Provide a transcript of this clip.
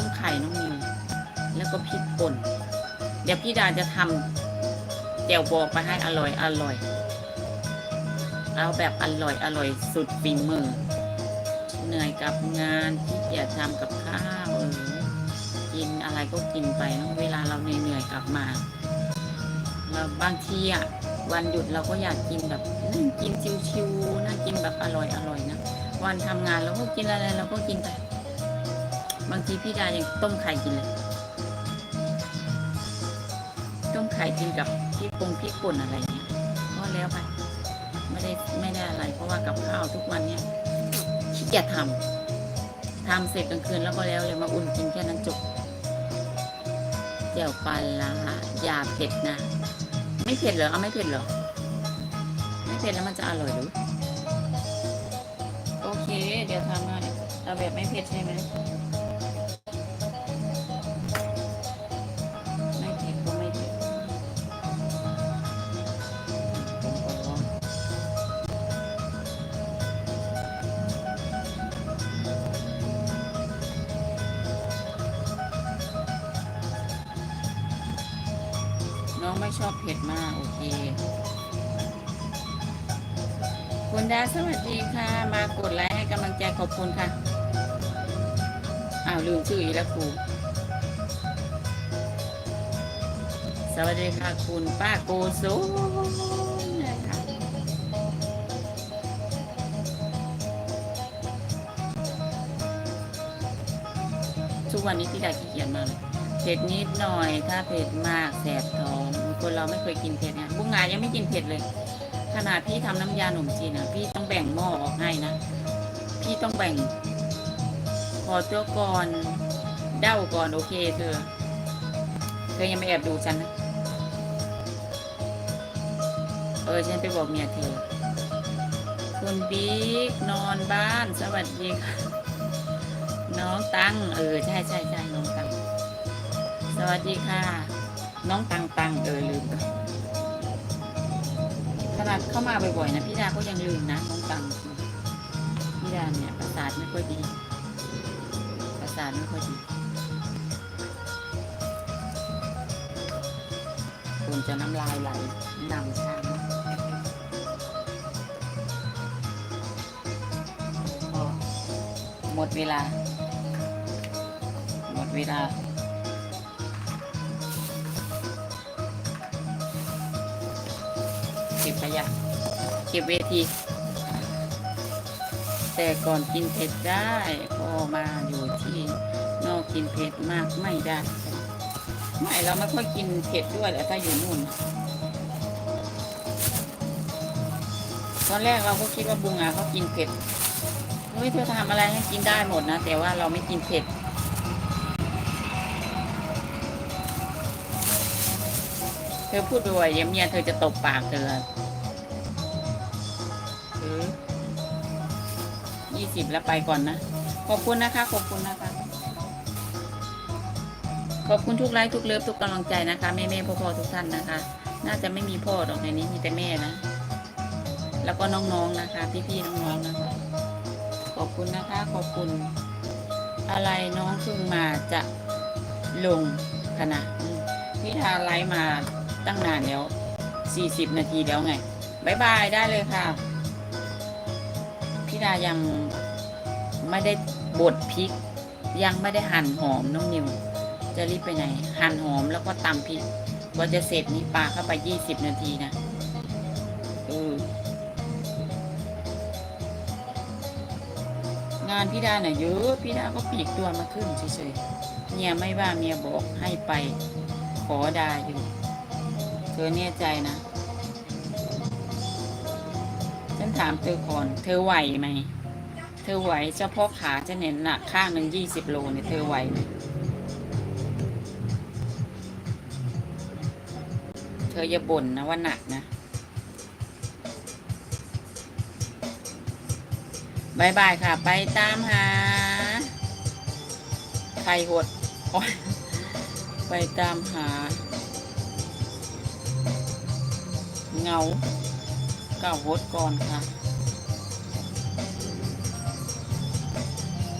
ต้มไข่น้องนิวแล้วก็พริกป่น เดี๋ยวพี่ดาจะทำแจ่วบองไปให้อร่อยอร่อย เอาแบบอร่อยอร่อยสุดฝีมือ เหนื่อยกับงานที่เกียจทำกับข้าวเออกินอะไรก็กินไปเนอะเวลาเราเหนื่อยๆกลับมาเราบางทีอะวันหยุดเราก็อยากกินแบบนั่งกินชิวๆนั่งกินแบบอร่อยอร่อยนะ วันทำงานเราก็กินอะไรเราก็กินไป บางทีพี่ดายังต้มไข่กินเลย ต้มไข่กินกับพริกปงพริกป่นอะไรเงี้ยก็แล้วไปไม่ได้ไม่ได้อะไร เพราะว่ากับข้าวทุกวันเนี้ยขี้เกียจทำทำเสร็จกลางคืนแล้วก็แล้วเลยมาอุ่นกินแค่นั้นจบเจียวปลาร้าอย่าเผ็ดนะ ไม่เผ็ดเหรอเอาไม่เผ็ดเหรอไม่เผ็ดแล้วมันจะอร่อยหรือโอเค เดี๋ยวทำให้เอาแบบไม่เผ็ดใช่ไหม องไม่ชอบเผ็ดมาก โอเค คุณดาสวัสดีค่ะ มากดไลค์ให้กำลังใจขอบคุณค่ะ อ้าว ลืมชื่ออีกแล้วครูสวัสดีค่ะ คุณป้าโกซูนะคะทุกวันนี้พี่ดาขี้เกียจมากเลย เผ็ดนิดหน่อย ถ้าเผ็ดมากแสบท้องคนเราไม่เคยกินเผ็ดเนี่ยบุ้งงายังไม่กินเผ็ดเลย ขนาดพี่ทำน้ำยาหนุ่มจีนอะ พี่ต้องแบ่งหม้อออกให้นะ พี่ต้องแบ่ง พอตัวก่อนเด้าก่อนโอเคเธอ เธอยังไม่แอบดูฉันนะ เออฉันไปบอกเมียเธอ คุณบิ๊กนอนบ้านสวัสดีค่ะ น้องตั้ง เออ ใช่ใช่ใช่น้องตั้ง สวัสดีค่ะ น้องตังตังเออลืมขนาดเข้ามาบ่อยๆนะพี่ดาก็ยังลืมนะน้องตังพี่ดาเนี่ยประสาทไม่ค่อยดีประสาทไม่ค่อยดีคุณจะน้ำลายไหลนำชามพอหมดเวลา หมดเวลา เก็บขยะ เก็บเวที แต่ก่อนกินเผ็ดได้พอมาอยู่ที่นอกกินเผ็ดมากไม่ได้ไม่เราไม่ค่อยกินเผ็ดด้วยแหละถ้าอยู่นู่น ตอนแรกเราก็คิดว่าบุงอะเขากินเผ็ดเฮ้ยเธอทำอะไรให้กินได้หมดนะ แต่ว่าเราไม่กินเผ็ด เธอพูดบ่อยๆเดี๋ยวเมียเธอจะตบปากเธอยี่สิบแล้วไปก่อนนะ ขอบคุณนะคะ ขอบคุณนะคะ ขอบคุณทุกไลค์ทุกเลิฟทุกกำลังใจนะคะแม่แม่พ่อพ่อทุกท่านนะคะ น่าจะไม่มีพ่อหรอกในนี้มีแต่แม่นะ แล้วก็น้องๆนะคะ พี่ๆน้องๆนะคะ ขอบคุณนะคะ ขอบคุณ อะไรน้องเพิ่งมาจะลงคณะพี่ทาไลฟ์มา ตั้งนานแล้วสี่สิบนาทีแล้วไงบายบายได้เลยค่ะ พี่ดายังไม่ได้บดพริก ยังไม่ได้หั่นหอมน้องนิว จะรีบไปไหน หั่นหอมแล้วก็ตำพริกกว่าจะเสร็จนี่ปลาเข้าไปยี่สิบนาทีนะเอองานพี่ดาเนี่ยเยอะพี่ดาก็ปีกตัวมาขึ้นเฉยๆเมียไม่ว่าเมียบอกให้ไปขอดาอยู่ ธอแน่ใจนะ ฉันถามเธอก่อน เธอไหวไหม เธอไหวเฉพาะขาจะเน้นหนักข้างหนึ่งยี่สิบโลเนี่ยเธอไหวไหมเธออย่าบ่นนะว่าหนักนะบายบายค่ะ ไปตามหาใครหด ไปตามหา เงาก่าหดก่อนค่ะ